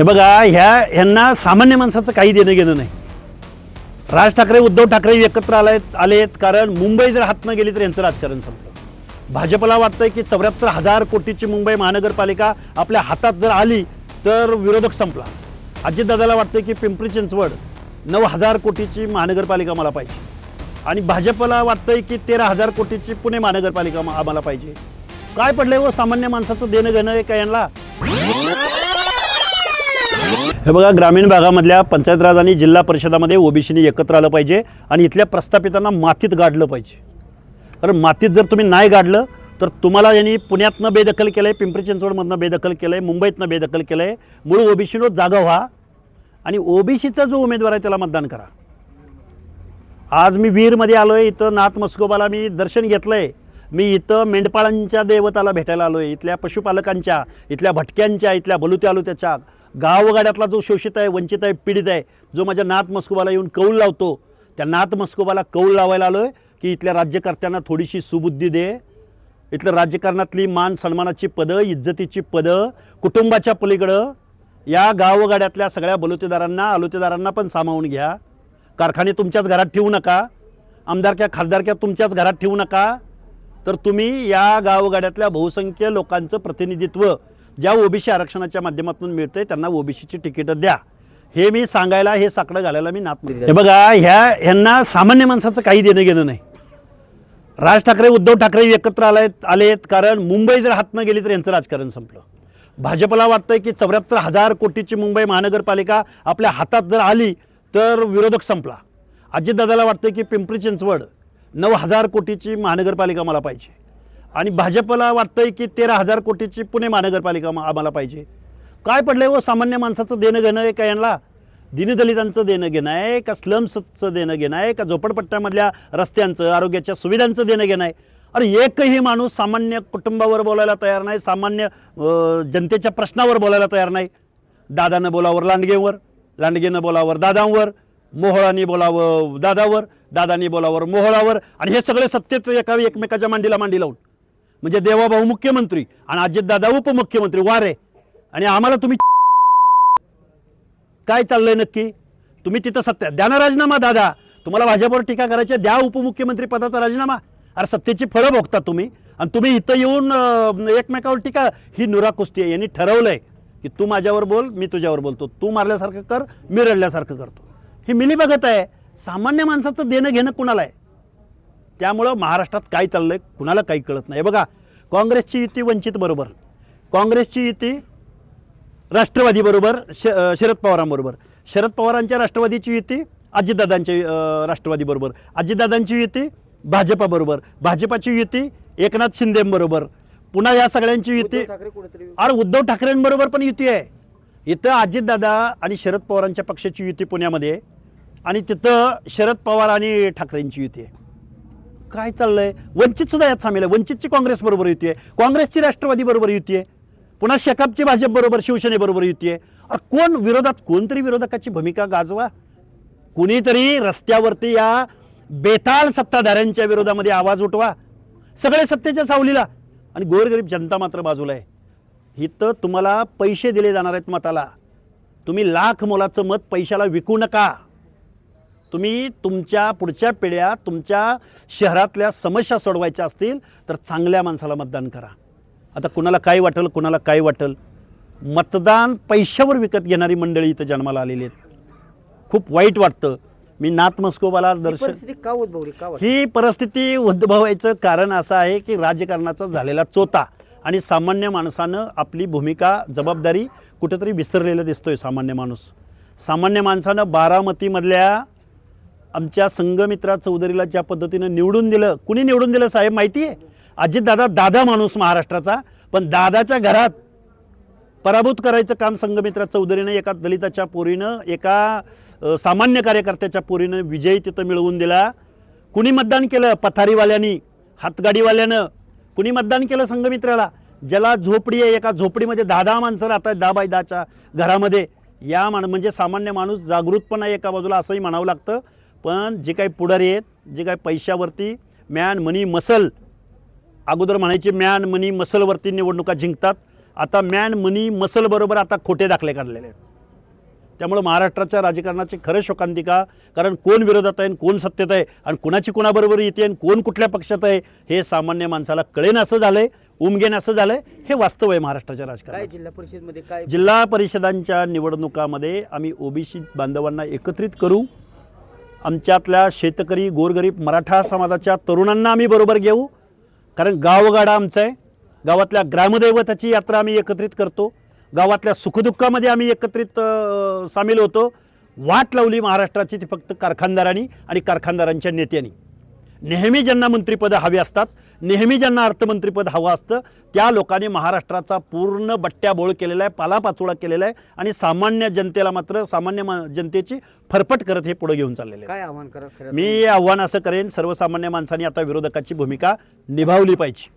हे बघा ह्या ह्यांना सामान्य माणसाचं काही देणं घेणं नाही. राज ठाकरे उद्धव ठाकरे एकत्र आलेत आलेत कारण मुंबई जर हातनं गेली तर यांचं राजकारण संपलं. भाजपला वाटतंय की चौऱ्याहत्तर हजार कोटीची मुंबई महानगरपालिका आपल्या हातात जर आली तर विरोधक संपला. अजितदादाला वाटतंय की पिंपरी चिंचवड नऊ हजार कोटीची महानगरपालिका मला पाहिजे. आणि भाजपला वाटतंय की तेरा हजार कोटीची पुणे महानगरपालिका आम्हाला पाहिजे. काय पडलंय व सामान्य माणसाचं देणं घेणं आहे का यांना? हे बघा ग्रामीण भागामधल्या पंचायत राज आणि जिल्हा परिषदामध्ये ओबीसीने एकत्र आलं पाहिजे आणि इथल्या प्रस्थापितांना मातीत गाडलं पाहिजे. कारण मातीत जर तुम्ही नाही गाडलं तर तुम्हाला यांनी पुण्यातनं बेदखल केलं आहे पिंपरी चिंचवडमधनं बेदखल केलं आहे मुंबईतनं बेदखल केलं आहे मूळ ओबीसीनं जागा व्हा आणि ओबीसीचा जो उमेदवार आहे त्याला मतदान करा. आज मी वीरमध्ये आलो आहे इथं नाथ मस्कोबाला मी दर्शन घेतलं आहे मी इथं मेंढपाळांच्या देवताला भेटायला आलो आहे इथल्या पशुपालकांच्या इथल्या भटक्यांच्या इथल्या बलुत्या आलुत्याच्या गावगाड्यातला जो शोषित आहे वंचित आहे पीडित आहे जो माझ्या नाथ मस्कोबाला येऊन कौल लावतो त्या नातमस्कुबाला कौल लावायला आलो आहे की इथल्या राज्यकर्त्यांना थोडीशी सुबुद्धी दे. इथलं राज्यकारणातली मान सन्मानाची पदं इज्जतीची पदं कुटुंबाच्या पलीकडं या गावगाड्यातल्या सगळ्या बलुतेदारांना आलुतेदारांना पण सामावून घ्या. कारखाने तुमच्याच घरात ठेवू नका. आमदारक्या खासदारक्या तुमच्याच घरात ठेवू नका. तर तुम्ही या गावगाड्यातल्या बहुसंख्य लोकांचं प्रतिनिधित्व ज्या ओबीसी आरक्षणाच्या माध्यमातून मिळतंय त्यांना ओबीसीची तिकीटं द्या. हे मी सांगायला हे साकडं घालायला मी नात हे बघा ह्या ह्यांना सामान्य माणसाचं काही देणं घेणं नाही. राज ठाकरे उद्धव ठाकरे एकत्र आलेत आलेत कारण मुंबई जर हातनं गेली तर यांचं राजकारण संपलं. भाजपला वाटतंय की चौऱ्याहत्तर हजार कोटीची मुंबई महानगरपालिका आपल्या हातात जर आली तर विरोधक संपला. अजितदादाला वाटतंय की पिंपरी चिंचवड नऊ हजार कोटीची महानगरपालिका मला पाहिजे. आणि भाजपला वाटतंय की तेरा हजार कोटीची पुणे महानगरपालिका आम्हाला पाहिजे. काय पडलंय व सामान्य माणसाचं देणं घेणं आहे का यांना? दीनदलितांचं देणं घेणं आहे का स्लम्सचं देणं घेणं आहे का झोपडपट्ट्यामधल्या रस्त्यांचं आरोग्याच्या सुविधांचं देणं घेणं आहे? अरे एकही माणूस सामान्य कुटुंबावर बोलायला तयार नाही सामान्य अं, जनतेच्या प्रश्नावर बोलायला तयार नाही. दादानं बोलावर लांडगेवर लांडगेनं बोलावर दादांवर मोहळानी बोलावं दादावर दादानी बोलावर मोहळावर आणि हे सगळे सत्तेत एका एकमेकाच्या मांडीला मांडी लावून. म्हणजे देवाभाऊ मुख्यमंत्री आणि अजितदादा उपमुख्यमंत्री वारे. आणि आम्हाला तुम्ही काय चाललंय नक्की? तुम्ही तिथं सत्ता द्या ना राजीनामा दादा. तुम्हाला भाजपवर टीका करायची द्या उपमुख्यमंत्री पदाचा राजीनामा. अरे सत्तेची फळं भोगता तुम्ही. आणि तुम्ही इथं येऊन एकमेकावर टीका ही नुरा कुस्ती आहे. यांनी ठरवलंय की तू माझ्यावर बोल मी तुझ्यावर बोलतो. तू मारल्यासारखं कर मी रडल्यासारखं करतो. ही मिली बघत आहे. सामान्य माणसाचं देणं घेणं कुणाला आहे? त्यामुळं महाराष्ट्रात काय चाललंय कुणाला काही कळत नाही. बघा काँग्रेसची युती वंचित बरोबर काँग्रेसची युती राष्ट्रवादी बरोबर श शरद पवारांबरोबर. शरद पवारांच्या राष्ट्रवादीची युती अजितदादांच्या अ, राष्ट्रवादी बरोबर. अजितदादांची युती भाजपाबरोबर भाजपाची युती एकनाथ शिंदेबरोबर पुन्हा या सगळ्यांची युती अरे उद्धव ठाकरेंबरोबर पण युती आहे. इथं अजितदादा आणि शरद पवारांच्या पक्षाची युती पुण्यामध्ये आहे आणि तिथं शरद पवार आणि ठाकरेंची युती आहे. काय चाललंय? वंचित सुद्धा यात सामील आहे. वंचितची काँग्रेस बरोबर युती आहे काँग्रेसची राष्ट्रवादी बरोबर युती आहे पुन्हा शेकापची भाजप बरोबर शिवसेनेबरोबर युती आहे अरे कोण विरोधात कोणतरी विरोधकाची भूमिका गाजवा. कुणीतरी रस्त्यावरती या बेताल सत्ताधाऱ्यांच्या विरोधामध्ये आवाज उठवा. सगळे सत्तेच्या सावलीला. आणि गोरगरीब जनता मात्र बाजूला आहे. इथं तुम्हाला पैसे दिले जाणार आहेत मताला. तुम्ही लाख मोलाचं मत पैशाला विकू नका. तुम्ही तुमच्या पुढच्या पिढ्या तुमच्या शहरातल्या समस्या सोडवायच्या असतील तर चांगल्या माणसाला मतदान करा. आता कुणाला काय वाटेल कुणाला काय वाटेल? मतदान पैशावर विकत घेणारी मंडळी इथं जन्माला आलेली आहेत. खूप वाईट वाटतं. मी नाथ मस्कोबाला दर्शन का उद्भवली? का? ही परिस्थिती उद्भवायचं कारण असं आहे की राजकारणाचा झालेला चोता आणि सामान्य माणसानं आपली भूमिका जबाबदारी कुठेतरी विसरलेलं दिसतोय सामान्य माणूस. सामान्य माणसानं बारामतीमधल्या आमच्या संघमित्रा चौधरीला ज्या पद्धतीनं निवडून दिलं कुणी निवडून दिलं साहेब माहिती आहे? अजितदादा दादा माणूस महाराष्ट्राचा पण दादाच्या घरात पराभूत करायचं काम संघमित्रा चौधरीनं एका दलिताच्या पोरीनं एका सामान्य कार्यकर्त्याच्या पोरीनं विजय तिथं मिळवून दिला. कुणी मतदान केलं? पथारीवाल्यांनी हातगाडीवाल्यानं. कुणी मतदान केलं संघमित्राला? ज्याला झोपडी आहे एका झोपडीमध्ये दहा दहा माणसं राहतात दहा बाय दहाच्या घरामध्ये. या मान म्हणजे सामान्य माणूस जागृत पण आहे एका बाजूला असंही म्हणावं लागतं. पण जे काही पुढारी आहेत जे काही पैशावरती मॅन मनी मसल अगोदर म्हणायचे मॅन मनी मसलवरती निवडणुका जिंकतात. आता मॅन मनी मसल बरोबर आता खोटे दाखले काढलेले आहेत. त्यामुळे महाराष्ट्राच्या राजकारणाची खरं शोकांतिका कारण कोण विरोधात आहे आणि कोण सत्तेत आहे आणि कुणाची कुणाबरोबर येते आणि कोण कुठल्या पक्षात आहे हे सामान्य माणसाला कळेन असं झालंय उमगेन असं झालंय हे वास्तव आहे महाराष्ट्राच्या काय राजकारणात जिल्हा परिषदमध्ये काय जिल्हा परिषदांच्या निवडणुकामध्ये आम्ही ओबीसी बांधवांना एकत्रित करू. आमच्यातल्या शेतकरी गोरगरीब मराठा समाजाच्या तरुणांना आम्ही बरोबर घेऊ. कारण गावगाडा आमचं आहे. गावातल्या ग्रामदैवताची यात्रा आम्ही एकत्रित करतो. गावातल्या सुखदुःखामध्ये आम्ही एकत्रित सामील होतो. वाट लावली महाराष्ट्राची ती फक्त कारखानदारांनी आणि कारखानदारांच्या नेत्यांनी. नेहमी ज्यांना मंत्रिपदं हवी असतात नेहमी ज्यांना अर्थमंत्रीपद हवं असतं त्या लोकांनी महाराष्ट्राचा पूर्ण बट्ट्याबोळ केलेला आहे पालापाचोळा केलेला आहे आणि सामान्य जनतेला मात्र सामान्य जनतेची फरफट करत हे पुढे घेऊन चाललेले आहे काय आव्हान करा खरं मी आव्हान असं करेन सर्वसामान्य माणसांनी आता विरोधकाची भूमिका निभावली पाहिजे.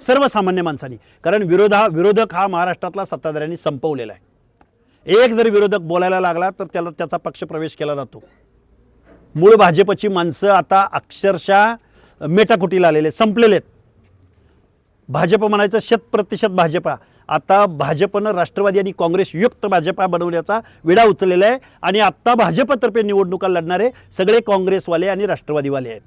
सर्वसामान्य माणसांनी. कारण विरोधा विरोधक हा महाराष्ट्रातला सत्ताधाऱ्यांनी संपवलेला आहे. एक जर विरोधक बोलायला लागला तर त्याला त्याचा पक्ष प्रवेश केला जातो. मूळ भाजपची माणसं आता अक्षरशः मेटाकुटीला आलेले संपलेले आहेत भाजप म्हणायचं शतप्रतिशत भाजपा. आता भाजपनं राष्ट्रवादी आणि काँग्रेस युक्त भाजपा बनवण्याचा विडा उचललेला आहे आणि आत्ता भाजपतर्फे निवडणुका लढणारे सगळे काँग्रेसवाले आणि राष्ट्रवादीवाले आहेत.